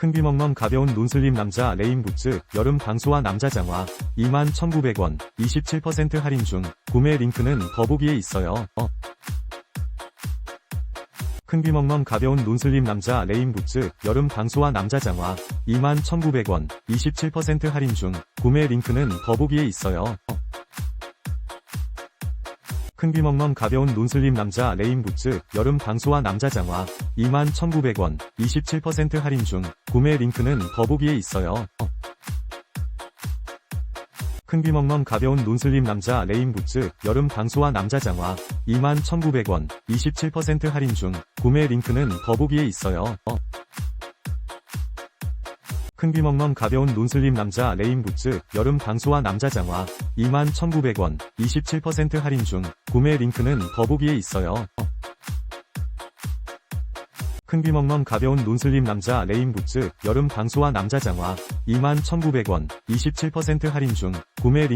큰 귀멍멍 가벼운 논슬림 남자 레인 부츠 여름 방수와 남자 장화 21,900원 27% 할인 중 구매 링크는 더보기에 있어요. 어. 큰 귀멍멍 가벼운 논슬림 남자 레인 부츠 여름 방수와 남자 장화 21,900원 27% 할인 중 구매 링크는 더보기에 있어요. 어. 큰 귀멍멍 가벼운 논슬림 남자 레인 부츠 여름 방수와 남자 장화 21,900원 27% 할인 중 구매 링크는 더보기에 있어요. 어. 큰 귀멍멍 가벼운 논슬림 남자 레인 부츠 여름 방수와 남자 장화 21,900원 27% 할인 중 구매 링크는 더보기에 있어요. 어. 큰 귀멍멍 가벼운 논슬림 남자 레인 부츠 여름 방수와 남자 장화 21,900원 27% 할인 중 구매 링크는 더보기에 있어요. 어. 큰 귀멍멍 가벼운 논슬림 남자 레인 부츠 여름 방수와 남자 장화 21,900원 27% 할인 중 구매 링크